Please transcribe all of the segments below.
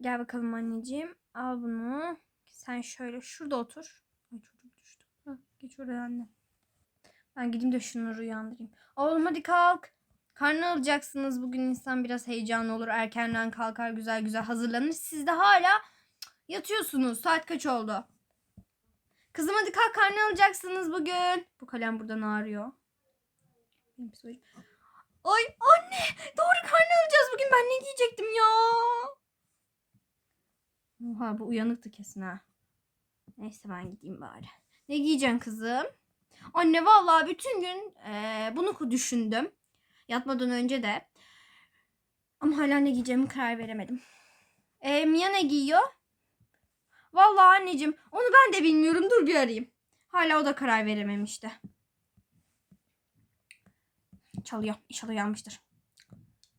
Gel bakalım anneciğim. Al bunu. Sen şöyle şurada otur. Ay çocuk düştü. Hah, geç oraya anne. Ben gideyim de şunları uyandırayım. Oğlum hadi kalk. Karnı alacaksınız. Bugün insan biraz heyecanlı olur. Erkenden kalkar güzel güzel hazırlanır. Siz de hala yatıyorsunuz. Saat kaç oldu? Kızım hadi kalk karnı alacaksınız bugün. Bu kalem buradan ağrıyor. Ay anne doğru karnı alacağız bugün. Ben ne giyecektim ya? Oha bu uyanıktı kesin ha. Neyse ben gideyim bari. Ne giyeceksin kızım? Anne vallahi bütün gün eee, bunu düşündüm. Yatmadan önce de. Ama hala ne giyeceğimi karar veremedim. E, Mia ne giyiyor? Vallahi anneciğim onu ben de bilmiyorum. Dur bir arayayım. Hala o da karar verememişti. Çalıyor. İnşallah uyanmıştır.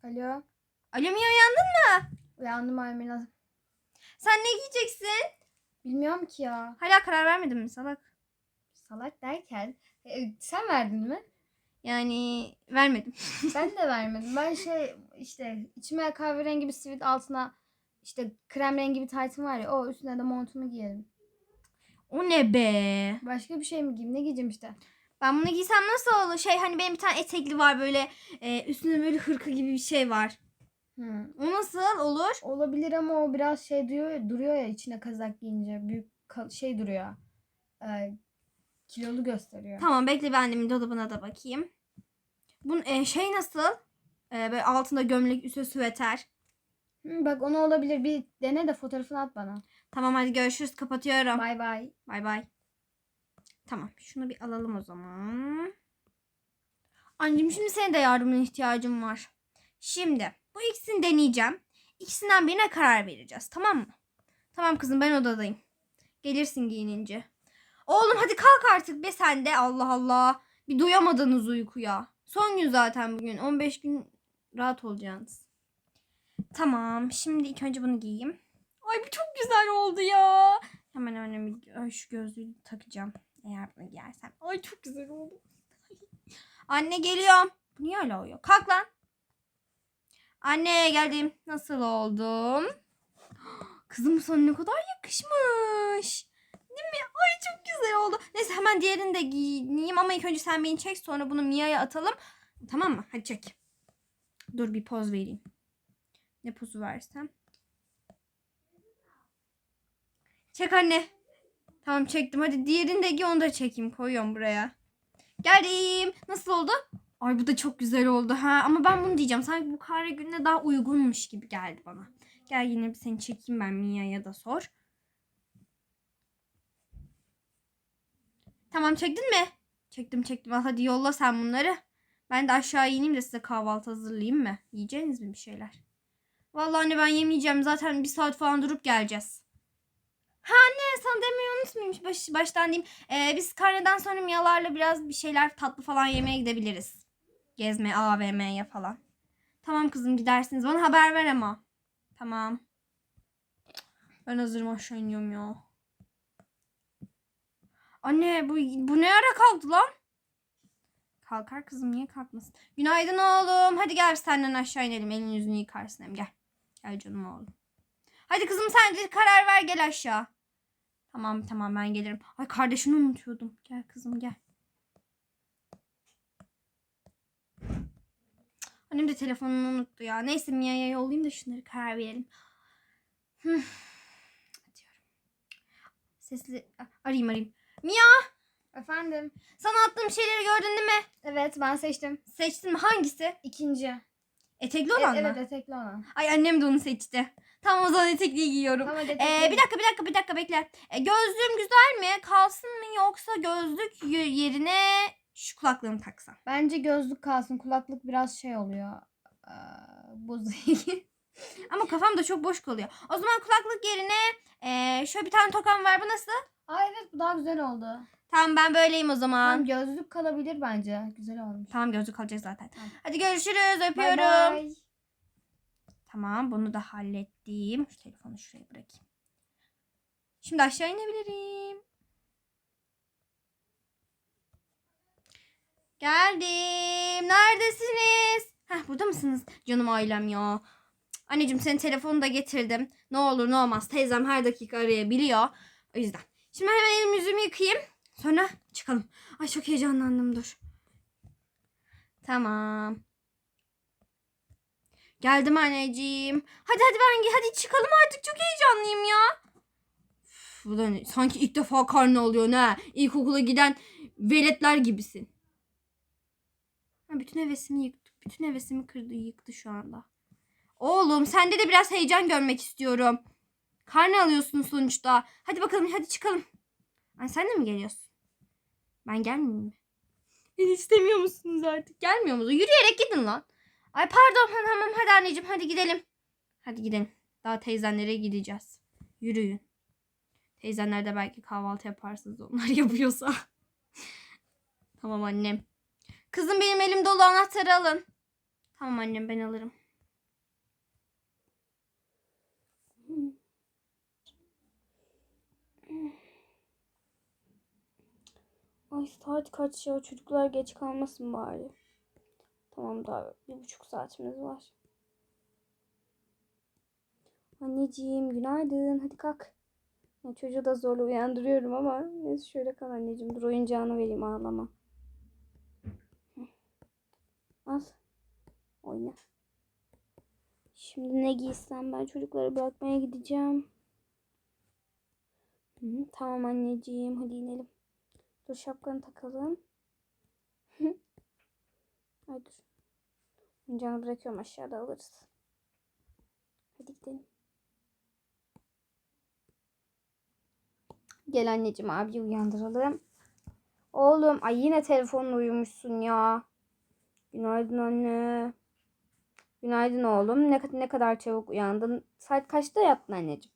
Alo. Alo Mia uyandın? Uyandım Almina. Sen ne giyeceksin? Bilmiyorum ki ya. Hala karar vermedin mi salak? Salak derken. e, sen verdin mi? Yani vermedim. Ben de vermedim. Ben şey işte içime kahverengi bir sivit altına işte krem rengi bir taytım var ya o üstüne de montumu giyerim. O ne be? Başka bir şey mi giyeyim? Ne giyeceğim işte? Ben bunu giysem nasıl olur? Şey hani benim bir tane etekli var böyle e, üstünde böyle hırka gibi bir şey var. Hı. O nasıl olur? Olabilir ama o biraz şey duruyor, duruyor ya içine kazak giyince. Büyük şey duruyor. Ee, kilolu gösteriyor. Tamam bekle ben annemin dolabına da bakayım. Bunun e, şey nasıl? E, böyle altında gömlek üstü süveter. Hı, bak onu olabilir. Bir dene de fotoğrafını at bana. Tamam hadi görüşürüz kapatıyorum. Bay bay. Bay bay. Tamam şunu bir alalım o zaman. Anneciğim şimdi senin de yardımına ihtiyacım var. Şimdi bu ikisini deneyeceğim. İkisinden birine karar vereceğiz tamam mı? Tamam kızım ben odadayım. Gelirsin giyinince. Oğlum hadi kalk artık be sen de Allah Allah. Bir doyamadınız uykuya. Son gün zaten bugün. 15 gün rahat olacaksınız. Tamam şimdi ilk önce bunu giyeyim. Ay bu çok güzel oldu ya. Hemen önüme ay, şu gözlüğü takacağım. Eğer bunu giyersem. Ay çok güzel oldu. Anne geliyorum. Niye öyle oluyor? Kalk lan. Anne geldim. Nasıl oldum? Kızım sana ne kadar yakışmış. Değil mi? Ay çok güzel oldu. Neyse hemen diğerini de giyineyim ama ilk önce sen beni çek sonra bunu Mia'ya atalım. Tamam mı? Hadi çek. Dur bir poz vereyim. Ne pozu versem? Çek anne. Tamam çektim. Hadi diğerini de giy onu da çekeyim. Koyuyorum buraya. Geldim. Nasıl oldu? Ay bu da çok güzel oldu ha. Ama ben bunu diyeceğim. Sanki bu kare gününe daha uygunmuş gibi geldi bana. Gel yine bir seni çekeyim ben Mia'ya da sor. Tamam çektin mi? Çektim çektim. Hadi yolla sen bunları. Ben de aşağı ineyim de size kahvaltı hazırlayayım mı? Yiyeceğiniz mi bir şeyler? Vallahi anne ben yemeyeceğim. Zaten bir saat falan durup geleceğiz. Ha anne sana demeyi unutmayayım. Baş, baştan diyeyim. Ee, biz karneden sonra Miyalarla biraz bir şeyler tatlı falan yemeye gidebiliriz. Gezme AVM'ye falan. Tamam kızım gidersiniz. Bana haber ver ama. Tamam. Ben hazırım aşağı iniyorum ya. Anne bu, bu ne ara kalktı lan? Kalkar kızım niye kalkmasın? Günaydın oğlum. Hadi gel senden aşağı inelim. Elini yüzünü yıkarsın hem gel. Gel canım oğlum. Hadi kızım sen de karar ver gel aşağı. Tamam tamam ben gelirim. Ay kardeşini unutuyordum. Gel kızım gel. Annem de telefonunu unuttu ya. Neyse Mia'ya yollayayım da şunları karar verelim. Diyorum. Sesli arayayım arayayım. Mia Efendim. sana attığım şeyleri gördün değil mi? Evet ben seçtim. Seçtin mi? Hangisi? İkinci. Etekli olan evet, mı? evet etekli olan. Ay annem de onu seçti. Tamam o zaman etekliyi giyiyorum. Tamam hadi Ee, etekli. bir dakika bir dakika bir dakika bekle. Ee, gözlüğüm güzel mi? Kalsın mı yoksa gözlük y- yerine şu kulaklığımı taksam? Bence gözlük kalsın. Kulaklık biraz şey oluyor. Ee, bozuyor. Ama kafam da çok boş kalıyor. O zaman kulaklık yerine ee, şöyle bir tane tokam var. Bu nasıl? Aa evet bu daha güzel oldu. Tamam ben böyleyim o zaman. Tamam gözlük kalabilir bence. Güzel olmuş. Tamam gözlük alacak zaten. Tamam. Hadi görüşürüz. Öpüyorum. bay. Tamam bunu da hallettim. Şu telefonu şuraya bırakayım. Şimdi aşağı inebilirim. Geldim. Neredesiniz? Heh burada mısınız? Canım ailem ya. Anneciğim senin telefonunu da getirdim. Ne olur ne olmaz. Teyzem her dakika arayabiliyor. O yüzden. Şimdi hemen elimi yüzümü yıkayayım. Sonra çıkalım. Ay çok heyecanlandım dur. Tamam. Geldim anneciğim. Hadi hadi ben hadi çıkalım artık çok heyecanlıyım ya. Üf, Bu da ne? Sanki ilk defa karne oluyor ne? İlkokula giden veletler gibisin. Ha, bütün hevesimi yıktı. Bütün hevesimi kırdı yıktı şu anda. Oğlum sende de biraz heyecan görmek istiyorum. Karne alıyorsun sonuçta. Hadi bakalım hadi çıkalım. Ay sen de mi geliyorsun? Ben gelmeyeyim mi? Beni istemiyor musunuz artık? Gelmiyor musunuz? Yürüyerek gidin lan. Ay pardon tamam hadi anneciğim hadi gidelim. Hadi gidelim. Daha teyzenlere gideceğiz. Yürüyün. Teyzenler de belki kahvaltı yaparsınız onlar yapıyorsa. tamam annem. Kızım benim elim dolu anahtarı alın. Tamam annem ben alırım. Ay saat kaç ya çocuklar geç kalmasın bari. Tamam daha bir buçuk saatimiz var. Anneciğim günaydın hadi kalk. Ya çocuğu da zorla uyandırıyorum ama neyse şöyle kal anneciğim dur oyuncağını vereyim ağlama. Hı. Al oyna. Şimdi ne giysem ben çocukları bırakmaya gideceğim. Hı, tamam anneciğim hadi inelim. Dur şapkanı takalım. Ay dur. Oyuncağını bırakıyorum aşağıda alırız. Hadi gidelim. Gel anneciğim abi uyandıralım. Oğlum ay yine telefonla uyumuşsun ya. Günaydın anne. Günaydın oğlum. Ne, ne kadar çabuk uyandın. Saat kaçta yattın anneciğim?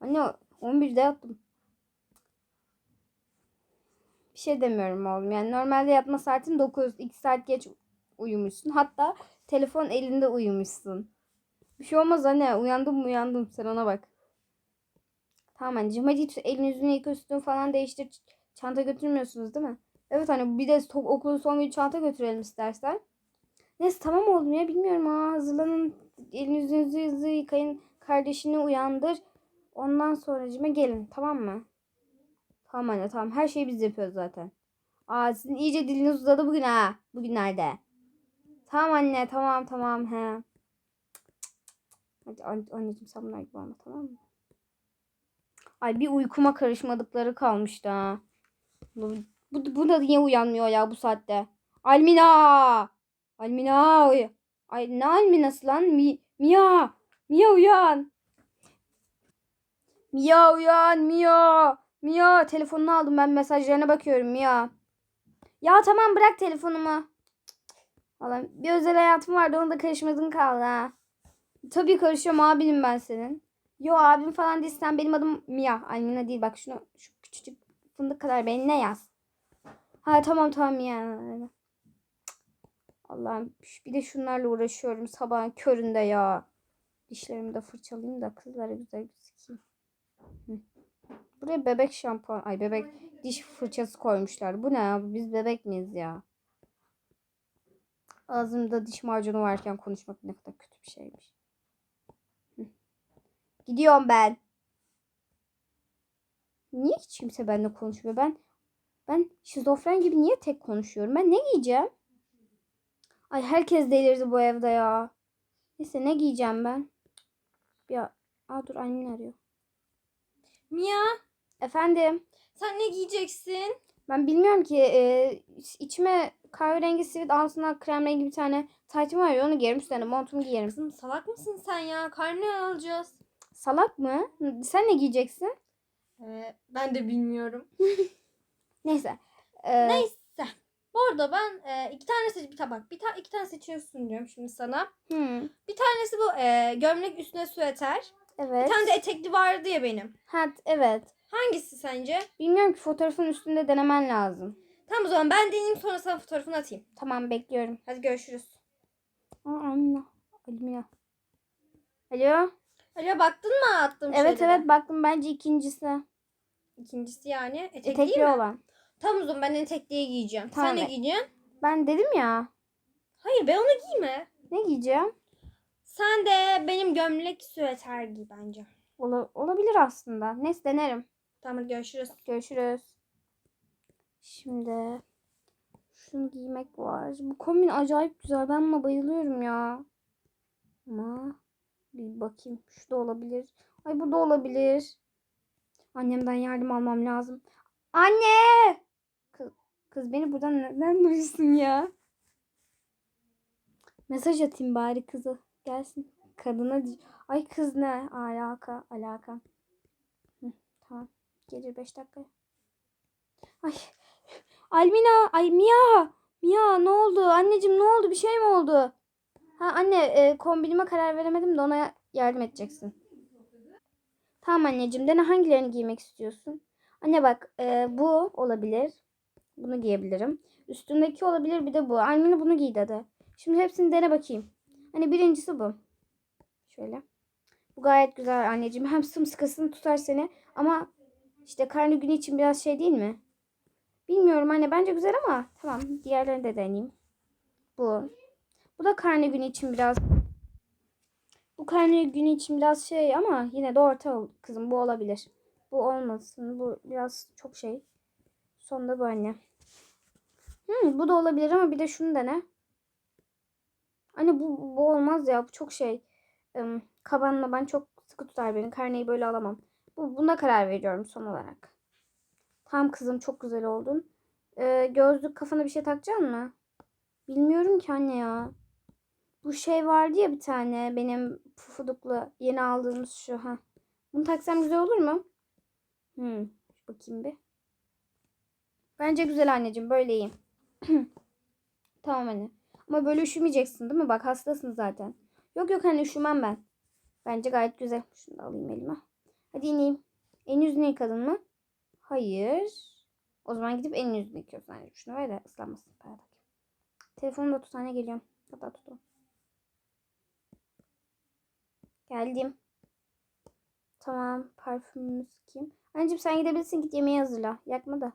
Anne 11'de yattım. Bir şey demiyorum oğlum. Yani normalde yatma saatin 9. 2 saat geç uyumuşsun. Hatta telefon elinde uyumuşsun. Bir şey olmaz anne. Uyandım uyandım. Sen ona bak. Tamam anneciğim. Hadi git elini yüzünü yıka üstünü falan değiştir. Çanta götürmüyorsunuz değil mi? Evet anne bir de okulun son günü çanta götürelim istersen. Neyse tamam oğlum ya bilmiyorum ha. Hazırlanın. Elini yüzünüzü yıkayın. Kardeşini uyandır. Ondan sonracıma gelin tamam mı? Tamam anne tamam. Her şeyi biz yapıyoruz zaten. Aa sizin iyice diliniz uzadı bugün ha. Bugünlerde. Tamam anne tamam tamam he. Hadi an- anneciğim sen bunlar gibi olma tamam mı? Ay bir uykuma karışmadıkları kalmıştı ha. Bu, bu, bu da niye uyanmıyor ya bu saatte? Almina! Almina! uy- Ay ne Almina'sı lan? Mi, Mia! Mia uyan! Mia uyan! Mia! Mia telefonunu aldım ben mesajlarına bakıyorum Mia. Ya tamam bırak telefonumu. Vallahi bir özel hayatım vardı onu da karışmadın kaldı ha. Tabii karışıyorum abinim ben senin. Yo abim falan değil sen benim adım Mia. Almina değil bak şunu şu küçücük fındık kadar benimle yaz. Ha tamam tamam Mia. Allah'ım bir de şunlarla uğraşıyorum sabahın köründe ya. Dişlerimi de fırçalayayım da kızlara güzel gözükeyim. Buraya bebek şampuan, ay bebek diş fırçası koymuşlar. Bu ne ya? Biz bebek miyiz ya? Ağzımda diş macunu varken konuşmak ne kadar kötü bir şeymiş. Gidiyorum ben. Niye hiç kimse benimle konuşmuyor? Ben ben şizofren gibi niye tek konuşuyorum? Ben ne giyeceğim? Ay herkes delirdi bu evde ya. Neyse ne giyeceğim ben? Ya, aa dur annen arıyor. Mia Efendim? sen ne giyeceksin? Ben bilmiyorum ki e, içime kahverengi sivit altına krem rengi bir tane taytım var ya onu giyerim üstüne montumu giyerim. Kızım salak mısın sen ya? Karne alacağız. Salak mı? Sen ne giyeceksin? Ee, ben de bilmiyorum. Neyse. E, Neyse. Bu arada ben e, iki tane seç bir tabak. Bir ta iki tane seçiyorsun diyorum şimdi sana. hmm, Bir tanesi bu e, gömlek üstüne süeter. evet. Bir tane de etekli vardı ya benim. Ha, evet. Hangisi sence? Bilmiyorum ki fotoğrafın üstünde denemen lazım. Tamam o zaman ben deneyeyim sonra sana fotoğrafını atayım. Tamam bekliyorum. Hadi görüşürüz. Aa Amina. Alimina. Alo. Alo baktın mı attığım Evet şeylere? evet baktım bence ikincisi. İkincisi yani etekli Etekli mi? olan. Tamam o zaman ben etekliyi giyeceğim. Tamam, Sen ne giyeceksin? Ben dedim ya. Hayır ben onu giyme. Ne giyeceğim? Sen de benim gömlek süveter giy bence. Ola- olabilir aslında. Neyse denerim. Tamam görüşürüz. Görüşürüz. Şimdi şunu giymek var. Bu kombin acayip güzel. Ben buna bayılıyorum ya. Ama bir bakayım. Şu da olabilir. Ay bu da olabilir. Annemden yardım almam lazım. Anne! Kız, beni buradan neden duysun ya? Mesaj atayım bari kızı. Gelsin. Kadına Ay kız ne? Alaka. Alaka. Hı, tamam. Gelir 5 dakika. Ay. Almina. Ay Mia. Mia ne oldu? Anneciğim ne oldu? Bir şey mi oldu? Ha anne e, kombinime karar veremedim de ona yardım edeceksin. Tamam anneciğim. Dene hangilerini giymek istiyorsun? Anne bak e, bu olabilir. Bunu giyebilirim. Üstündeki olabilir bir de bu. Almina bunu giy dedi. Şimdi hepsini dene bakayım. Hani birincisi bu. Şöyle. Bu gayet güzel anneciğim. Hem sımsıkısını tutar seni ama işte karne günü için biraz şey değil mi? Bilmiyorum anne bence güzel ama tamam diğerlerini de deneyeyim. Bu. Bu da karne günü için biraz bu karne günü için biraz şey ama yine de orta kızım bu olabilir. Bu olmasın. Bu biraz çok şey. Sonunda bu anne. Hmm, bu da olabilir ama bir de şunu dene. Anne bu, bu olmaz ya. Bu çok şey. Im, kabanla ben çok sıkı tutar beni. Karneyi böyle alamam. Bu, buna karar veriyorum son olarak. Tamam kızım çok güzel oldun. Ee, gözlük kafana bir şey takacaksın mı? Bilmiyorum ki anne ya. Bu şey vardı ya bir tane benim pufuduklu yeni aldığımız şu ha. Bunu taksam güzel olur mu? Hmm, bakayım bir. Bence güzel anneciğim böyle iyi. tamam anne. Ama böyle üşümeyeceksin değil mi? Bak hastasın zaten. Yok yok anne üşümem ben. Bence gayet güzel. Şunu da alayım elime. Hadi ineyim. En yüzünü yıkadın mı? Hayır. O zaman gidip en yüzünü yıkıyorsun. Hani şunu ver de ıslanmasın. Pardon. Telefonu da tut anne geliyorum. Hatta tut o. Geldim. Tamam. Parfümümü sıkayım. Anneciğim sen gidebilirsin. Git yemeği hazırla. Yakma da.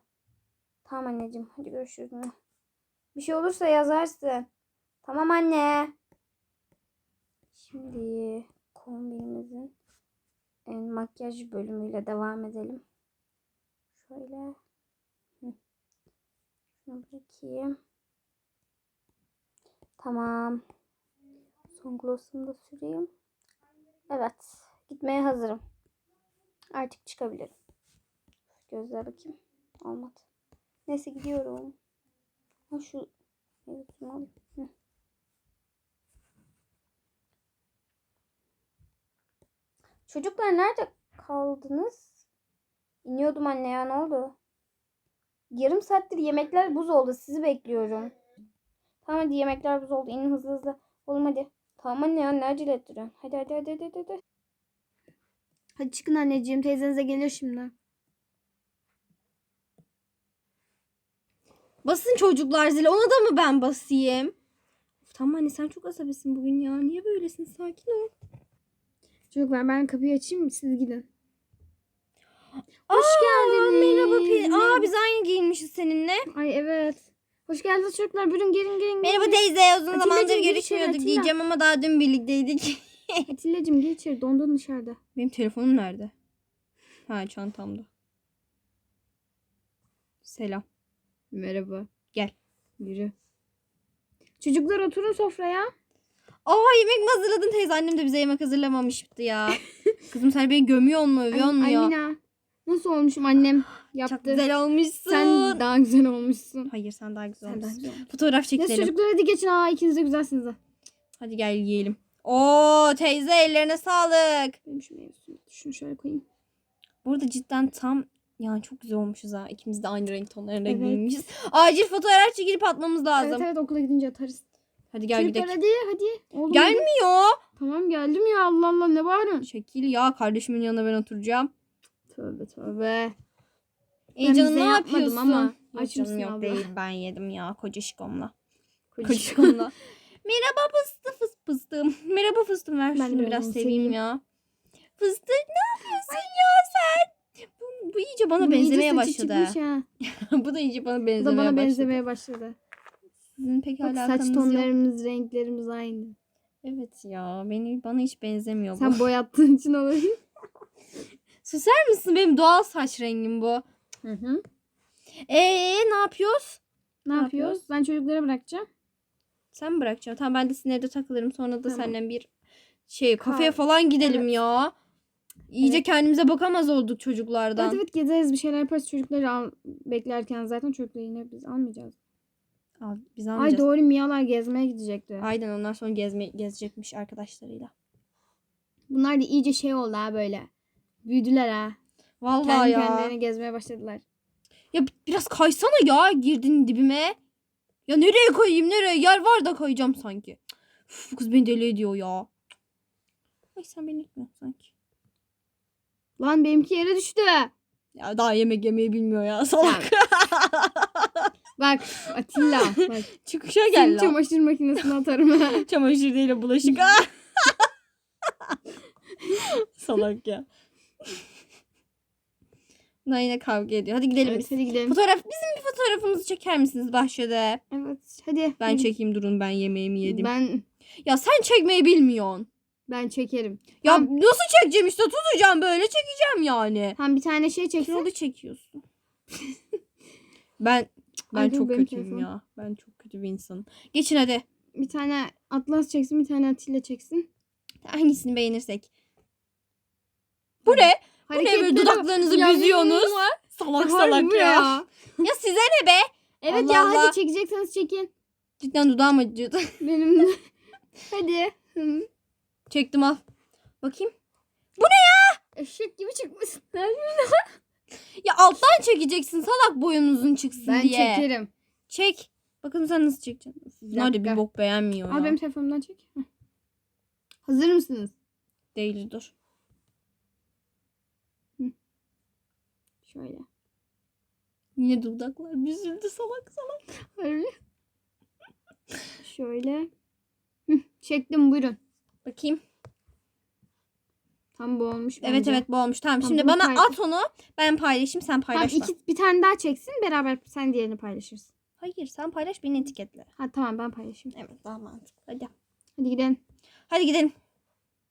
Tamam anneciğim. Hadi görüşürüz. Bir şey olursa yazarsın. Tamam anne. Şimdi kombinimizin e, makyaj bölümüyle devam edelim. Şöyle. Şunu bırakayım. Tamam. Son gloss'umu da süreyim. Evet. Gitmeye hazırım. Artık çıkabilirim. Gözlere bakayım. Olmadı. Neyse gidiyorum. Ha şu evet. Hı. Çocuklar nerede kaldınız? İniyordum anne ya ne oldu? Yarım saattir yemekler buz oldu. Sizi bekliyorum. Tamam hadi yemekler buz oldu. İnin hızlı hızlı. Oğlum hadi. Tamam anne ya ne acele ettiriyorsun? Hadi hadi hadi hadi hadi. Hadi çıkın anneciğim. Teyzenize gelir şimdi. Basın çocuklar zili. Ona da mı ben basayım? Of, tamam anne sen çok asabisin bugün ya. Niye böylesin? Sakin ol. Çocuklar ben kapıyı açayım siz gidin. Hoş geldiniz. Merhaba Pi. Aa biz aynı giyinmişiz seninle. Ay evet. Hoş geldiniz çocuklar. Buyurun gelin gelin. Merhaba gelin. teyze. Uzun Atilla'cığım, zamandır görüşmüyorduk Atilla. diyeceğim ama daha dün birlikteydik. Atilla'cığım gir içeri. Dondun dışarıda. Benim telefonum nerede? Ha çantamda. Selam. Merhaba. Gel. Yürü. Çocuklar oturun sofraya. Aa yemek mi hazırladın teyze? Annem de bize yemek hazırlamamıştı ya. Kızım sen beni gömüyor mu, övüyor mu ya? Almina. Nasıl olmuşum annem yaptı. Çok güzel olmuşsun. Sen daha güzel olmuşsun. Hayır sen daha güzel Sen daha olmuşsun. güzel olmuşsun. Fotoğraf Neyse çekelim. çocuklar hadi geçin. Aa ikiniz de güzelsiniz ha. Hadi gel yiyelim. Oo teyze ellerine sağlık. Benim şu. Şunu şöyle koyayım. Burada cidden tam yani çok güzel olmuşuz ha. İkimiz de aynı renk tonlarında Evet. giyinmişiz. Acil fotoğraf çekilip atmamız lazım. Evet evet okula gidince atarız. Hadi gel Çocuklar gidelim. hadi hadi. Oğlum, hadi. Gelmiyor. Tamam geldim ya Allah Allah ne bağırıyorsun? Şekil ya kardeşimin yanına ben oturacağım. Tövbe tövbe. Ben canım bize ne yapmadım yapıyorsun? ama Yok aç canım mısın yok abla? değil ben yedim ya koca şikomla. Koca Kocacığım. şikomla. Merhaba fıstık fıs fıstığım. Merhaba fıstığım ver Ben şunu biraz onu seveyim seveyim. ya. Fıstık ne yapıyorsun? Bana Bu iyice benzemeye saçı başladı. çıkmış ha. bu da iyice bana Bu benzemeye da bana başladı. benzemeye başladı. Sizin pek Bak alakanız saç yok. tonlarımız, renklerimiz aynı. Evet ya beni bana hiç benzemiyor bu. Sen boyattığın için olabilir. Susar mısın? Benim doğal saç rengim bu. Hı hı. Ee ne yapıyoruz? Ne, Ne yapıyoruz? yapıyoruz? Ben çocuklara bırakacağım. Sen mi bırakacaksın? Tamam ben de sizin evde takılırım. Sonra da Tamam. senden bir şey kafeye falan gidelim Evet. ya. İyice Evet. kendimize bakamaz olduk çocuklardan. Evet evet gezeriz bir şeyler yaparız. Çocukları al, beklerken zaten çocukları yine biz almayacağız. Abi, biz Ay almayacağız. doğru Mialar gezmeye gidecekti. Aynen ondan sonra gezme, gezecekmiş arkadaşlarıyla. Bunlar da iyice şey oldu ha böyle. Büyüdüler ha. Vallahi Kendi ya. kendilerine gezmeye başladılar. Ya bi- biraz kaysana ya girdin dibime. Ya nereye koyayım nereye? Yer var da kayacağım sanki. Bu kız beni deli ediyor ya. Ay sen beni itmiyorsun sanki. Lan benimki yere düştü. Ya daha yemek yemeyi bilmiyor ya salak. Bak Atilla. Bak. Çıkışa Seni gel lan. çamaşır makinesine atarım. ha. Çamaşır değil bulaşık. salak ya. Bunlar yine kavga ediyor. Hadi gidelim evet biz. hadi gidelim. Fotoğraf, bizim bir fotoğrafımızı çeker misiniz bahçede? Evet hadi. Ben çekeyim durun ben yemeğimi yedim. Ben Ya sen çekmeyi bilmiyorsun. Ben çekerim. Ya Tamam. nasıl çekeceğim işte tutacağım böyle çekeceğim yani. Hem bir tane şey çeksin. Kralı çekiyorsun. ben ben Ay, dur, çok benim kötüyüm telefonum. ya. Ben çok kötü bir insanım. Geçin hadi. Bir tane Atlas çeksin, bir tane Atilla çeksin. Hangisini beğenirsek. Bu ne? Bu ne böyle dudaklarınızı büzüyorsunuz? Salak salak ya. ya. size ne be? Evet Allah ya Allah. hadi çekecekseniz çekin. Cidden dudağım acıyordu. Benim de. hadi. Hı. Çektim al. Bakayım. Eşek gibi çıkmışsın. Ya alttan çekeceksin salak boyunuzun çıksın Ben diye. çekerim. Çek. Bakın sen nasıl çekeceksin. Bunlar da bir bok beğenmiyor Al ya. benim telefonumdan çek. Hazır mısınız? Değiliz dur. Şöyle. Yine dudaklar büzüldü salak salak. Harbi. Şöyle. Hı, Çektim buyurun. Bakayım. Tam bu olmuş Evet bence. evet bu olmuş. Tamam, Tamam, şimdi bunu bana paylaş. at onu. Ben paylaşayım sen Tamam iki, bir tane daha çeksin beraber sen diğerini paylaşırsın. Hayır sen paylaş beni etiketle. Ha tamam ben paylaşayım. Evet daha mantıklı. Hadi. Hadi gidelim. Hadi gidelim.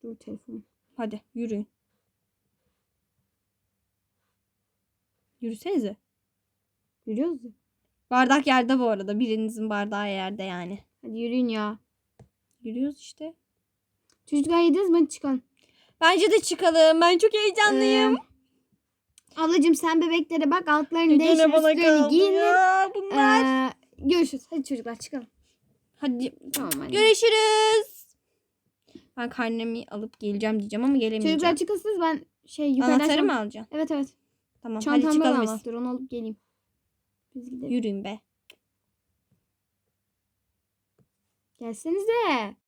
Dur telefonum. Hadi yürüyün. Yürüsenize. Yürüyoruz ya. Bardak yerde bu arada. Birinizin bardağı yerde yani. Hadi yürüyün ya. Yürüyoruz işte. Çocuklar yediniz mi? Hadi çıkalım. Bence de çıkalım. Ben çok heyecanlıyım. Ee, ablacığım sen bebeklere bak altlarını değiştir üstlerini giyindir. ya bunlar. Ee, görüşürüz. Hadi çocuklar çıkalım. Hadi Tamam hadi. görüşürüz. Ben karnemi alıp geleceğim diyeceğim ama gelemeyeceğim. Çocuklar çıkasınız ben şey yukarıdan Anahtarı mı alacaksın? Evet evet. Tamam hadi Çantamda da çıkalım biz. anahtar onu alıp geleyim. Biz gidelim. Yürüyün be. Gelsenize.